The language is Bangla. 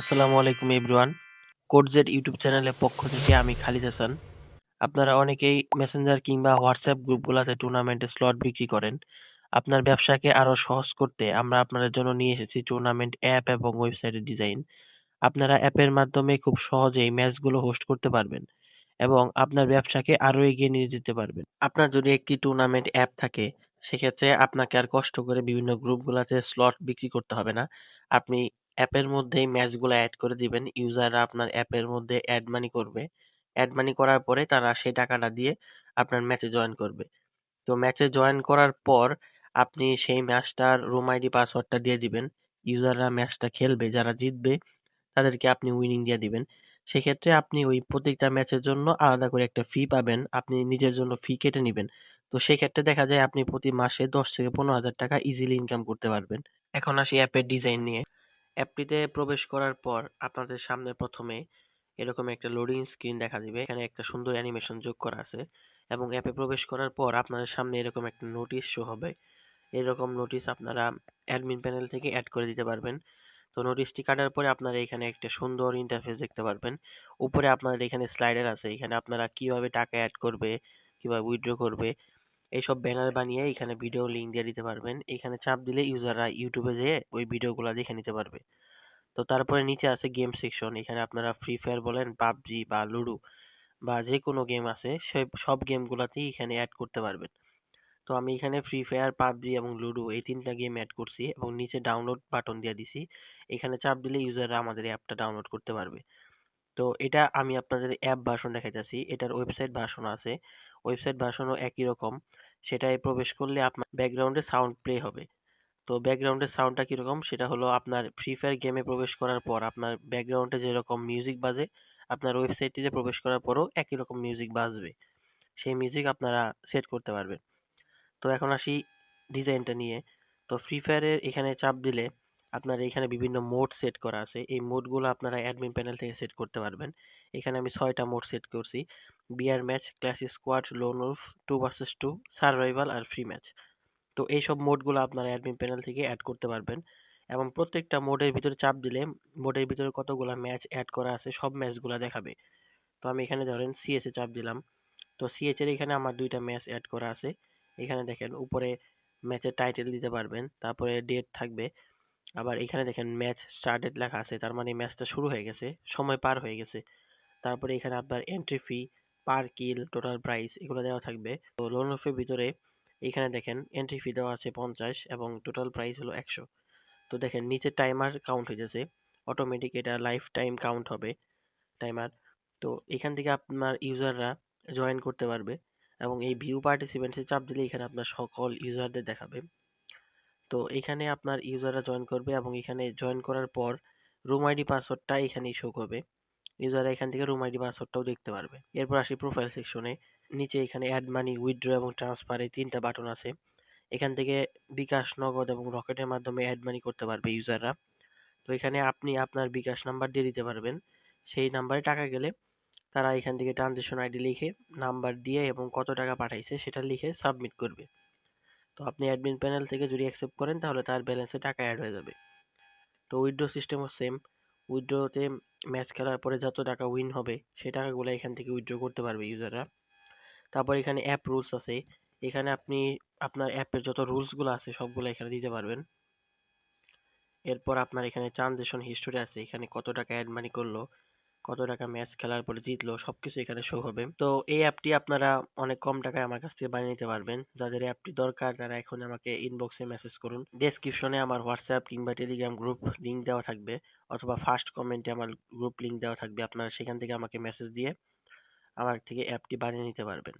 আসসালামু আলাইকুম এভরিওয়ান। কোডজেড ইউটিউব চ্যানেলের পক্ষ থেকে আমি খালিদ হাসান। আপনারা অনেকেই মেসেঞ্জার কিংবা হোয়াটসঅ্যাপ গ্রুপগুলোতে টুর্নামেন্টে স্লট বিক্রি করেন। আপনার ব্যবসাকে আরও সহজ করতে আমরা আপনাদের জন্য নিয়ে এসেছি টুর্নামেন্ট অ্যাপ এবং ওয়েবসাইটের ডিজাইন। আপনারা অ্যাপের মাধ্যমে খুব সহজেই ম্যাচগুলো হোস্ট করতে পারবেন এবং আপনার ব্যবসাকে আরও এগিয়ে নিয়ে যেতে পারবেন। আপনার যদি একটি টুর্নামেন্ট অ্যাপ থাকে, সেক্ষেত্রে আপনাকে আর কষ্ট করে বিভিন্ন গ্রুপগুলোতে স্লট বিক্রি করতে হবে না। আপনি অ্যাপের মধ্যেই ম্যাচগুলো অ্যাড করে দিবেন। ইউজাররা আপনার অ্যাপের মধ্যে অ্যাড মানি করবে। অ্যাড মানি করার পরে তারা সেই টাকাটা দিয়ে আপনার ম্যাচে জয়েন করবে। তো ম্যাচে জয়েন করার পর আপনি সেই ম্যাচটার রুম আইডি, পাসওয়ার্ডটা দিয়ে দিবেন। ইউজাররা ম্যাচটা খেলবে, যারা জিতবে তাদেরকে আপনি উইনিং দিয়ে দিবেন। সেক্ষেত্রে আপনি ওই প্রত্যেকটা ম্যাচের জন্য আলাদা করে একটা ফি পাবেন। আপনি নিজের জন্য ফি কেটে নেবেন। তো সেক্ষেত্রে দেখা যায় আপনি প্রতি মাসে দশ থেকে পনেরো হাজার টাকা ইজিলি ইনকাম করতে পারবেন। এখন আসি অ্যাপের ডিজাইন নিয়ে। অ্যাপটিতে প্রবেশ করার পর আপনাদের সামনে প্রথমে এরকম একটা লোডিং স্ক্রিন দেখা দিবে। এখানে একটা সুন্দর অ্যানিমেশন যোগ করা আছে এবং অ্যাপে প্রবেশ করার পর আপনাদের সামনে এরকম একটা নোটিশ শো হবে। এরকম নোটিশ আপনারা অ্যাডমিন প্যানেল থেকে অ্যাড করে দিতে পারবেন। তো নোটিশটি কাটার পরে আপনারা এখানে একটা সুন্দর ইন্টারফেস দেখতে পারবেন। উপরে আপনাদের এখানে স্লাইডার আছে। এখানে আপনারা কীভাবে টাকা অ্যাড করবে, কীভাবে উইথড্র করবে এইসব ব্যানার বানিয়ে এখানে ভিডিও লিঙ্ক দিয়ে দিতে পারবেন। এখানে চাপ দিলে ইউজাররা ইউটিউবে যেয়ে ওই ভিডিওগুলো দেখে নিতে পারবে। তো তারপরে নিচে আছে গেম সেকশন এখানে আপনারা ফ্রি ফায়ার বলেন, পাবজি বা লুডো বা যে কোনো গেম আছে সব সব গেমগুলোতেই এখানে অ্যাড করতে পারবেন। তো আমি এখানে ফ্রি ফায়ার পাবজি এবং লুডো এই তিনটা গেম অ্যাড করছি এবং নিচে ডাউনলোড বাটন দিয়ে দিছি। এখানে চাপ দিলে ইউজাররা আমাদের অ্যাপটা ডাউনলোড করতে পারবে। তো এটা আমি আপনাদের অ্যাপ ভার্সন দেখাইতেছি। এটার ওয়েবসাইট ভার্সন আছে। ওয়েবসাইট ভার্সনও একই রকম। সেটায় প্রবেশ করলে আপনার ব্যাকগ্রাউন্ডে সাউন্ড প্লে হবে। তো ব্যাকগ্রাউন্ডের সাউন্ডটা কীরকম? সেটা হলো আপনার ফ্রি ফায়ার গেমে প্রবেশ করার পর আপনার ব্যাকগ্রাউন্ডে যেরকম মিউজিক বাজে, আপনার ওয়েবসাইটটিতে প্রবেশ করার পরও একই রকম মিউজিক বাজবে। সেই মিউজিক আপনারা সেট করতে পারবেন। তো এখন আসি ডিজাইনটা নিয়ে। তো ফ্রি ফায়ারের এখানে চাপ দিলে আপনার এখানে বিভিন্ন মোড সেট করা আছে। এই মোডগুলো আপনারা অ্যাডমিন প্যানেল থেকে সেট করতে পারবেন। এখানে আমি ছয়টা মোড সেট করছি। Bear match class squad lone wolf two versus two survival আর ফ্রি ম্যাচ তো এইসব মোডগুলো আপনারা অ্যাডমিন প্যানেল থেকে অ্যাড করতে পারবেন। এবং প্রত্যেকটা মোডের ভিতরে চাপ দিলে মোডের ভিতরে কতগুলো ম্যাচ অ্যাড করা আছে সব ম্যাচগুলো দেখাবে। তো আমি এখানে ধরেন সিএসএ চাপ দিলাম। তো সিএচ এর এখানে আমার দুইটা ম্যাচ অ্যাড করা আছে। এখানে দেখেন উপরে ম্যাচের টাইটেল দিতে পারবেন। তারপরে ডেট থাকবে। আবার এখানে দেখেন ম্যাচ স্টার্টেড লেখা আছে, তার মানে ম্যাচটা শুরু হয়ে গেছে, সময় পার হয়ে গেছে। তারপরে এখানে আপনার entry fee per kill total price এগুলো দেওয়া থাকবে। তো লোন অফের ভিতরে এখানে দেখেন এন্ট্রি ফি দেওয়া আছে পঞ্চাশ এবং টোটাল প্রাইস হলো একশো। তো দেখেন নিচে টাইমার কাউন্ট হয়ে যাচ্ছে অটোমেটিক এটা লাইফ টাইম কাউন্ট হবে টাইমার তো এখান থেকে আপনার ইউজাররা জয়েন করতে পারবে এবং এই ভিউ পার্টিসিপেন্টসে চাপ দিলে এখানে আপনার সকল ইউজারদের দেখাবে। তো এখানে আপনার ইউজাররা জয়েন করবে এবং এখানে জয়েন করার পর রুম আইডি পাসওয়ার্ডটা এখানেই শো করবে। ইউজাররা এখান থেকে রুম আইডি পাসওয়ার্ডটাও দেখতে পারবে। এরপর আসি প্রোফাইল সেকশনে নিচে এখানে অ্যাড মানি উইথড্র এবং ট্রান্সফার এই তিনটা বাটন আছে। এখান থেকে বিকাশ, নগদ এবং রকেটের মাধ্যমে অ্যাড মানি করতে পারবে ইউজাররা তো এখানে আপনি আপনার বিকাশ নাম্বার দিয়ে দিতে পারবেন। সেই নাম্বারে টাকা গেলে তারা এখান থেকে ট্রানজেকশন আইডি লিখে নাম্বার দিয়ে এবং কত টাকা পাঠাইছে সেটা লিখে সাবমিট করবে। তো আপনি অ্যাডমিন প্যানেল থেকে যদি অ্যাকসেপ্ট করেন, তাহলে তার ব্যালেন্সে টাকা অ্যাড হয়ে যাবে। তো উইথড্র সিস্টেমও সেম উইথড্রতে ম্যাচ খেলার পরে যত টাকা উইন হবে, সেই টাকাগুলো এখান থেকে উইড্রো করতে পারবে ইউজাররা তারপর এখানে অ্যাপ রুলস আছে। এখানে আপনি আপনার অ্যাপের যত রুলসগুলো আছে, সবগুলো এখানে দিতে পারবেন। এরপর আপনার এখানে ট্রানজেকশন হিস্টোরি আছে। এখানে কত টাকা অ্যাড মানি করল কত টাকা ম্যাচ খেলার পরে জিতলো, সবকিছু এখানে শো হবে। তো এই অ্যাপটি আপনারা অনেক কম টাকায় আমার কাছ থেকে বানিয়ে নিতে পারবেন। যাদের অ্যাপটি দরকার, তারা এখন আমাকে ইনবক্সে মেসেজ করুন। ডেসক্রিপশনে আমার হোয়াটসঅ্যাপ কিংবা টেলিগ্রাম গ্রুপ লিঙ্ক দেওয়া থাকবে, অথবা ফার্স্ট কমেন্টে আমার গ্রুপ লিঙ্ক দেওয়া থাকবে। আপনারা সেখান থেকে আমাকে মেসেজ দিয়ে আমার থেকে অ্যাপটি বানিয়ে নিতে পারবেন।